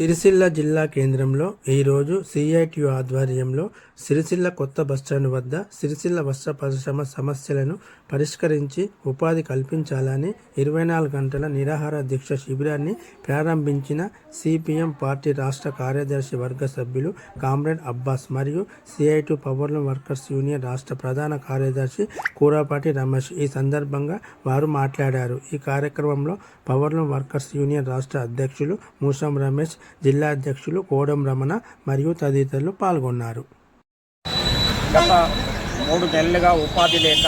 సిరిసిల్ల జిల్లా కేంద్రంలో ఈరోజు సిఐటియు ఆధ్వర్యంలో సిరిసిల్ల కొత్త బస్టాండ్ వద్ద సిరిసిల్ల వస్త్ర పరిశ్రమ సమస్యలను పరిష్కరించి ఉపాధి కల్పించాలని ఇరవై నాలుగు గంటల నిరాహార దీక్ష శిబిరాన్ని ప్రారంభించిన సిపిఎం పార్టీ రాష్ట్ర కార్యదర్శి వర్గ సభ్యులు కామ్రేడ్ అబ్బాస్ మరియు సిఐటి పవర్లూమ్ వర్కర్స్ యూనియన్ రాష్ట్ర ప్రధాన కార్యదర్శి కూరాపాటి రమేష్. ఈ సందర్భంగా వారు మాట్లాడారు. ఈ కార్యక్రమంలో పవర్లూమ్ వర్కర్స్ యూనియన్ రాష్ట్ర అధ్యక్షులు మూసం రమేష్ జిల్లా అధ్యక్షులు కోడం రమణ మరియు తదితరులు పాల్గొన్నారు. గత మూడు నెలలుగా ఉపాధి లేక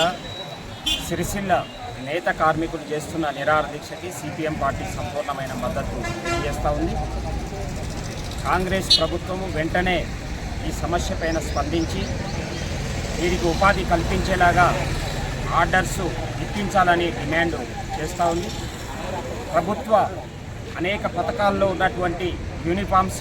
సిరిసిల్ల నేత కార్మికులు చేస్తున్న నిరాహార దీక్షకి సిపిఎం పార్టీ సంపూర్ణమైన మద్దతు తెలియజేస్తూ ఉంది. కాంగ్రెస్ ప్రభుత్వం వెంటనే ఈ సమస్య పైన స్పందించి వీరికి ఉపాధి కల్పించేలాగా ఆర్డర్స్ ఇప్పించాలని డిమాండ్ చేస్తూ ఉంది. ప్రభుత్వ అనేక పథకాల్లో ఉన్నటువంటి యూనిఫామ్స్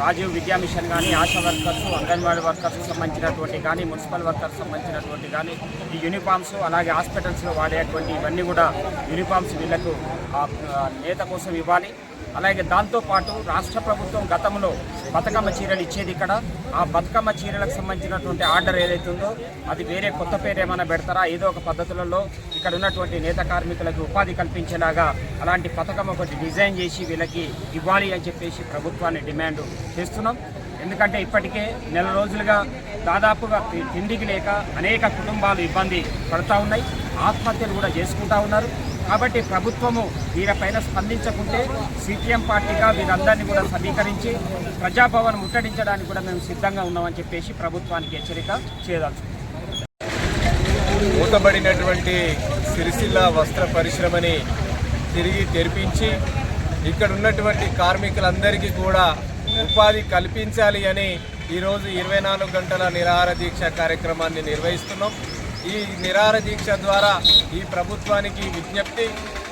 రాజీవ్ విద్యా మిషన్ కానీ ఆశా వర్కర్స్ అంగన్వాడీ వర్కర్స్కి సంబంధించినటువంటి కానీ మున్సిపల్ వర్కర్స్ సంబంధించినటువంటి కానీ ఈ యూనిఫామ్స్ అలాగే హాస్పిటల్స్లో వాడేటువంటి ఇవన్నీ కూడా యూనిఫామ్స్ వీళ్ళకు నేత కోసం ఇవ్వాలి. అలాగే దాంతోపాటు రాష్ట్ర ప్రభుత్వం గతంలో బతుకమ్మ చీరలు ఇచ్చేది ఇక్కడ. ఆ బతుకమ్మ చీరలకు సంబంధించినటువంటి ఆర్డర్ ఏదైతే ఉందో అది వేరే కొత్త పేరు ఏమైనా పెడతారా? ఏదో ఒక పద్ధతులలో ఇక్కడ ఉన్నటువంటి నేత కార్మికులకు ఉపాధి కల్పించేలాగా అలాంటి పథకం ఒకటి డిజైన్ చేసి వీళ్ళకి ఇవ్వాలి అని చెప్పేసి ప్రభుత్వాన్ని డిమాండ్ చేస్తున్నాం. ఎందుకంటే ఇప్పటికే నెల రోజులుగా దాదాపుగా తిండికి లేక అనేక కుటుంబాలు ఇబ్బంది పడుతూ ఉన్నాయి. ఆత్మహత్యలు కూడా చేసుకుంటా ఉన్నారు. కాబట్టి ప్రభుత్వము వీరిపైన స్పందించకుంటే సిపిఎం పార్టీగా వీరందరినీ కూడా సమీకరించి ప్రజాభవన్ ముట్టడించడానికి కూడా మేము సిద్ధంగా ఉన్నామని చెప్పేసి ప్రభుత్వానికి హెచ్చరిక చేయదలుచుకుంటాం మూతబడినటువంటి సిరిసిల్ల వస్త్ర పరిశ్రమని తిరిగి తెరిపించి ఇక్కడ ఉన్నటువంటి కార్మికులందరికీ కూడా ఉపాధి కల్పించాలి అని ఈరోజు ఇరవై నాలుగు గంటల నిరాహార దీక్ష కార్యక్రమాన్ని నిర్వహిస్తున్నాం. ఈ నిరాహార దీక్ష ద్వారా ఈ ప్రభుత్వానికి విజ్ఞప్తి.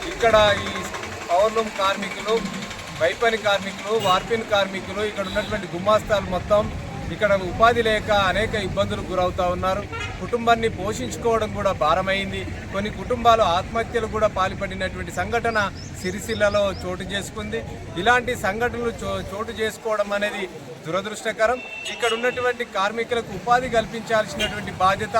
ఇక్కడ ఈ పవర్లూమ్ కార్మికులు వైపని కార్మికులు వార్పిన్ కార్మికులు ఇక్కడ ఉన్నటువంటి గుమాస్తాలు మొత్తం ఇక్కడ ఉపాధి లేక అనేక ఇబ్బందులకు గురవుతూ ఉన్నారు. కుటుంబాన్ని పోషించుకోవడం కూడా భారమైంది. కొన్ని కుటుంబాలు ఆత్మహత్యలు కూడా పాల్పడినటువంటి సంఘటన సిరిసిల్లలో చోటు చేసుకుంది. ఇలాంటి సంఘటనలు చో- చోటు చేసుకోవడం అనేది దురదృష్టకరం. ఇక్కడ ఉన్నటువంటి కార్మికులకు ఉపాధి కల్పించాల్సినటువంటి బాధ్యత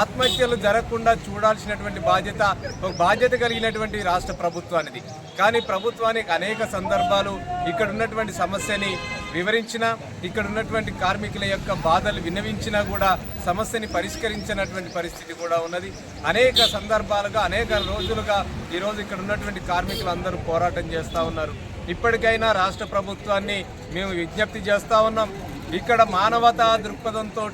ఆత్మహత్యలు జరగకుండా చూడాల్సినటువంటి బాధ్యత ఒక బాధ్యత కలిగినటువంటి రాష్ట్ర ప్రభుత్వానిది. కానీ ప్రభుత్వానికి అనేక సందర్భాలు ఇక్కడ ఉన్నటువంటి సమస్యని వివరించిన ఇక్కడ ఉన్నటువంటి కార్మికుల యొక్క బాధలు విన్నవించినా కూడా సమస్యని పరిష్కరించినటువంటి పరిస్థితి కూడా ఉన్నది. అనేక సందర్భాలుగా అనేక రోజులుగా ఈరోజు ఇక్కడ ఉన్నటువంటి కార్మికులు అందరూ పోరాటం చేస్తూ ఉన్నారు. ఇప్పటికైనా రాష్ట్ర ప్రభుత్వాన్ని మేము విజ్ఞప్తి చేస్తూ ఉన్నాం. ఇక్కడ మానవతా దృక్పథంతో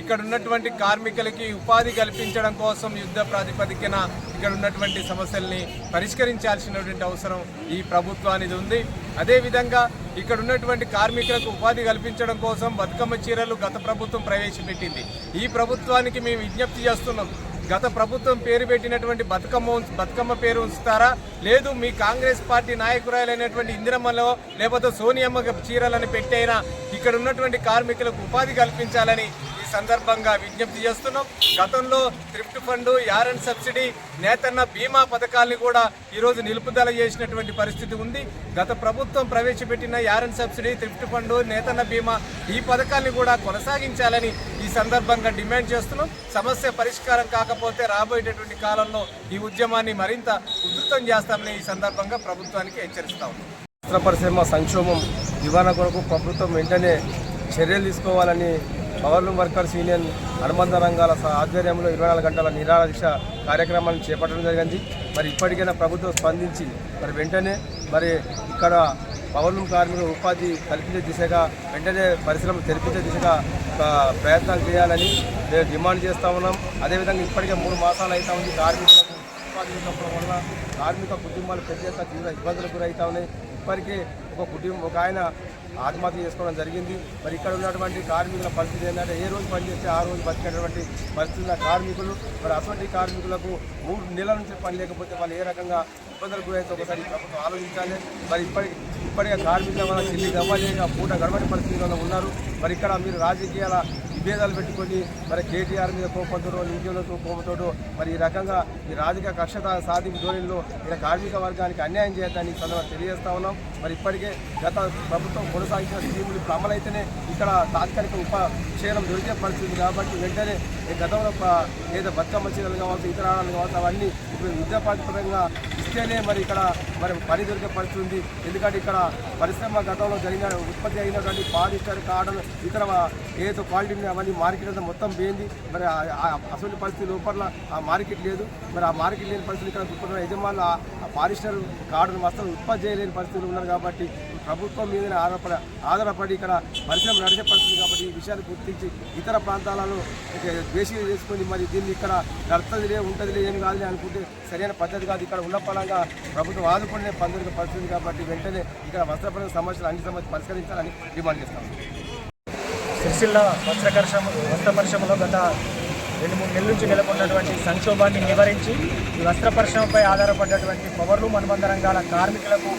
ఇక్కడ ఉన్నటువంటి కార్మికులకి ఉపాధి కల్పించడం కోసం యుద్ధ ప్రాతిపదికన ఇక్కడ ఉన్నటువంటి సమస్యల్ని పరిష్కరించాల్సినటువంటి అవసరం ఈ ప్రభుత్వానికి ఉంది. అదేవిధంగా ఇక్కడ ఉన్నటువంటి కార్మికులకు ఉపాధి కల్పించడం కోసం బతుకమ్మ చీరలు గత ప్రభుత్వం ప్రవేశపెట్టింది. ఈ ప్రభుత్వానికి మేము విజ్ఞప్తి చేస్తున్నాం. గత ప్రభుత్వం పేరు పెట్టినటువంటి బతుకమ్మ బతుకమ్మ పేరు ఉంచుతారా? లేదు మీ కాంగ్రెస్ పార్టీ నాయకురాలైనటువంటి ఇందిరమ్మలో లేకపోతే సోనియమ్మ చీరలను పెట్టైనా ఇక్కడ ఉన్నటువంటి కార్మికులకు ఉపాధి కల్పించాలని సందర్భంగా విజ్ఞప్తి చేస్తున్నాం. గతంలో థ్రిఫ్ట్ ఫండ్ యారన్ సబ్సిడీ నేతన్న బీమా పథకాల్ని కూడా ఈరోజు నిలుపుదల చేసినటువంటి పరిస్థితి ఉంది. గత ప్రభుత్వం ప్రవేశపెట్టిన యారన్ సబ్సిడీ థ్రిఫ్ట్ ఫండ్ నేతన్న బీమా ఈ పథకాల్ని కూడా కొనసాగించాలని ఈ సందర్భంగా డిమాండ్ చేస్తున్నాం. సమస్య పరిష్కారం కాకపోతే రాబోయేటటువంటి కాలంలో ఈ ఉద్యమాన్ని మరింత ఉధృతం చేస్తామని ఈ సందర్భంగా ప్రభుత్వానికి హెచ్చరిస్తాం వస్త్ర పరిశ్రమ సంక్షోభం నివారణ కొరకు ప్రభుత్వం వెంటనే చర్యలు తీసుకోవాలని పవర్లూమ్ వర్కర్స్ యూనియన్ అనుబంధ రంగాల ఆధ్వర్యంలో ఇరవై నాలుగు గంటల నిరాహార దీక్ష కార్యక్రమాన్ని చేపట్టడం జరిగింది. మరి ఇప్పటికైనా ప్రభుత్వం స్పందించి మరి వెంటనే మరి ఇక్కడ పవర్లూమ్ కార్మికుల ఉపాధి కల్పించే దిశగా వెంటనే పరిశ్రమ తెరిపించే దిశగా ప్రయత్నాలు చేయాలని మేము డిమాండ్ చేస్తూ ఉన్నాం. అదేవిధంగా ఇప్పటికే మూడు మాసాలు అవుతా ఉంది. కార్మికులకు ఉపాధి లేకపోవడం వల్ల కార్మిక కుటుంబాలు పెద్ద తీవ్ర ఇబ్బందులకు గురవుతా ఉన్నాయి. ఇప్పటికే ఒక కుటుంబం ఒక ఆయన ఆత్మహత్య చేసుకోవడం జరిగింది. మరి ఇక్కడ ఉన్నటువంటి కార్మికుల పరిస్థితి ఏంటంటే ఏ రోజు పనిచేస్తే ఆ రోజు బతికేటటువంటి పరిస్థితి కార్మికులు మరి అటువంటి కార్మికులకు మూడు నెలల నుంచి పని లేకపోతే వాళ్ళు ఏ రకంగా ఇబ్బందులకు గురైతే ఒకసారి ప్రభుత్వం ఆలోచించాలి. మరి ఇప్పటికి ఇప్పటికే కార్మికుల వల్ల చెల్లి గవ్వలేక పూట గడవని పరిస్థితుల్లో ఉన్నారు. మరి ఇక్కడ మీరు రాజకీయాల విభేదాలు పెట్టుకొని మరి కేటీఆర్ మీద కోపంతో నిరుద్యోగులతో కోపంతో మరి ఈ రకంగా ఈ రాజకీయ కక్షత సాధింపు ధోరణిలో ఇక్కడ కార్మిక వర్గానికి అన్యాయం చేయడానికి సందర్భంగా తెలియజేస్తా ఉన్నాం. మరి ఇప్పటికే గత ప్రభుత్వం కొనసాగించిన స్కీములు ఇప్పుడు అమలైతేనే ఇక్కడ తాత్కాలిక ఉప క్షేమం దొరికే పరిస్థితి కాబట్టి వెంటనే ఈ గతంలో ప- ఏదో బతుకమ్మ చీరలు కావచ్చు ఇతర ఆడాలు కావచ్చు అవన్నీ ఇప్పుడు విద్యాపాతిపరంగా ఇస్తేనే మరి ఇక్కడ మరి పని దొరికే పరిస్థితి ఉంది. ఎందుకంటే ఇక్కడ పరిశ్రమ గతంలో జరిగిన ఉత్పత్తి అయినటువంటి పాలిస్టర్ కాటన్ ఇతర ఏదో క్వాలిటీ అవన్నీ మార్కెట్ అంతా మొత్తం పోయింది. మరి అసలు పరిస్థితి లోపల ఆ మార్కెట్ లేదు. మరి ఆ మార్కెట్ లేని పరిస్థితి ఇక్కడ యజమానులు ఆ పాలిస్టర్ కాటన్ వస్త్రం ఉత్పత్తి చేయలేని పరిస్థితులు ఉన్నారు కాబట్టి ప్రభుత్వం మీద ఆధారపడ ఆధారపడి ఇక్కడ పరిశ్రమ నడిచే పరిస్థితి కాబట్టి ఈ విషయాన్ని గుర్తించి ఇతర ప్రాంతాలలో ఇక దేశీయ చేసుకొని మరి దీన్ని ఇక్కడ నడుతుందిలే ఉంటుందిలే ఏం కాదులే అనుకుంటే సరైన పద్ధతి కాదు. ఇక్కడ ఉన్న పరంగా ప్రభుత్వం ఆదుకునే పద్ధతి పరిస్థితి కాబట్టి వెంటనే ఇక్కడ వస్త్రపరమైన సమస్యలు అన్ని సమస్యలు పరిష్కరించాలని డిమాండ్ చేస్తాం. సిరిసిల్ల పరిశ్రమ వస్త్ర పరిశ్రమలో గత రెండు మూడు నెలల నుంచి నెలకొన్నటువంటి సంక్షోభాన్ని నివారించి ఈ వస్త్ర పరిశ్రమపై ఆధారపడ్డటువంటి పవర్లు అనుబంధ రంగాల కార్మికులకు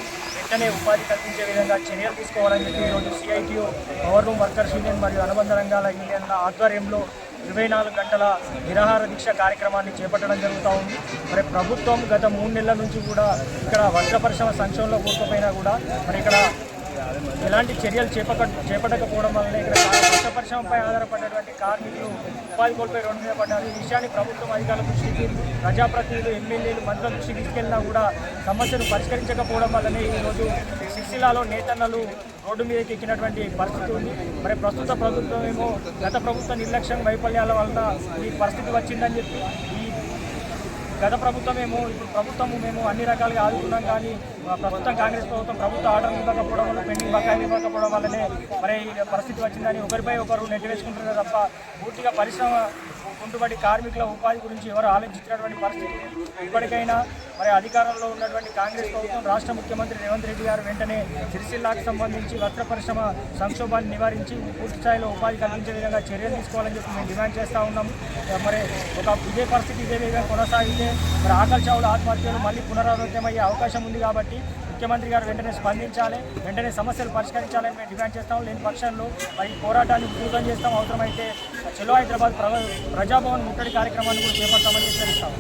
వెంటనే ఉపాధి కల్పించే విధంగా చర్యలు తీసుకోవాలని చెప్పి ఈరోజు CITU power room workers union మరియు అనుబంధ రంగాల యూనియన్ల ఆధ్వర్యంలో ఇరవై నాలుగు గంటల నిరాహార దీక్ష కార్యక్రమాన్ని చేపట్టడం జరుగుతూ ఉంది. మరి ప్రభుత్వం గత మూడు నెలల నుంచి కూడా ఇక్కడ వర్గ పరిశ్రమ సంక్షోభంలో కూర్చోపోయినా కూడా మరి ఇక్కడ ఎలాంటి చర్యలు చేపక చేపట్టకపోవడం వల్ల ఇక్కడ కొత్త పరిశ్రమపై ఆధారపడినటువంటి కార్మికులు ఉపాధి కోల్పోయి రోడ్డు మీద పడ్డారు. ఈ విషయాన్ని ప్రభుత్వం అధికారుల దృష్టికి ప్రజాప్రతినిధులు ఎమ్మెల్యేలు మంత్రుల దృష్టికి తీసుకెళ్ళినా కూడా సమస్యను పరిష్కరించకపోవడం వల్లనే ఈరోజు సిరిసిల్లాలో నేతన్నలు రోడ్డు మీదకి ఎక్కినటువంటి పరిస్థితి ఉంది. మరి ప్రస్తుత ప్రభుత్వం ఏమో గత ప్రభుత్వ నిర్లక్ష్యం వైఫల్యాల వల్ల ఈ పరిస్థితి వచ్చిందని చెప్పి ఈ గత ప్రభుత్వం ఏమో ఇప్పుడు ప్రభుత్వము మేము అన్ని రకాలుగా ఆదుకున్నాం కానీ ప్రస్తుతం కాంగ్రెస్ ప్రభుత్వం ప్రభుత్వ ఆర్డర్ ఇవ్వకపోవడం వల్ల పెండింగ్ బకాయిలు ఇవ్వకపోవడం వల్లనే మరి పరిస్థితి వచ్చిందని ఒకరిపై ఒకరు నెట్టివేసుకుంటున్నారు తప్ప పూర్తిగా పరిశ్రమ కుంటుబడి కార్మికుల ఉపాధి గురించి ఎవరు ఆలోచించినటువంటి పరిస్థితి? ఇప్పటికైనా మరి అధికారంలో ఉన్నటువంటి కాంగ్రెస్ ప్రభుత్వం రాష్ట్ర ముఖ్యమంత్రి రేవంత్ రెడ్డి గారు వెంటనే సిరిసిల్లాకు సంబంధించి వస్త్ర పరిశ్రమ సంక్షోభాన్ని నివారించి పూర్తి స్థాయిలో ఉపాధి కలిగించే విధంగా చర్యలు తీసుకోవాలని చెప్పి మేము డిమాండ్ చేస్తూ ఉన్నాం. మరి ఒక ఇదే పరిస్థితి ఇదే విధంగా కొనసాగితే మరి ఆకలి చావుల ఆత్మహత్యలు మళ్ళీ పునరావృతమయ్యే అవకాశం ఉంది కాబట్టి ముఖ్యమంత్రి గారు వెంటనే స్పందించాలి వెంటనే సమస్యలు పరిష్కరించాలని మేము డిమాండ్ చేస్తాం. లేని పక్షంలో మరి పోరాటాన్ని ఉధృతం చేస్తాం. అవసరమైతే చలో హైదరాబాద్ ప్రజాభవన్ ముట్టడి కార్యక్రమాన్ని కూడా చేపడతామని హెచ్చరిస్తాము.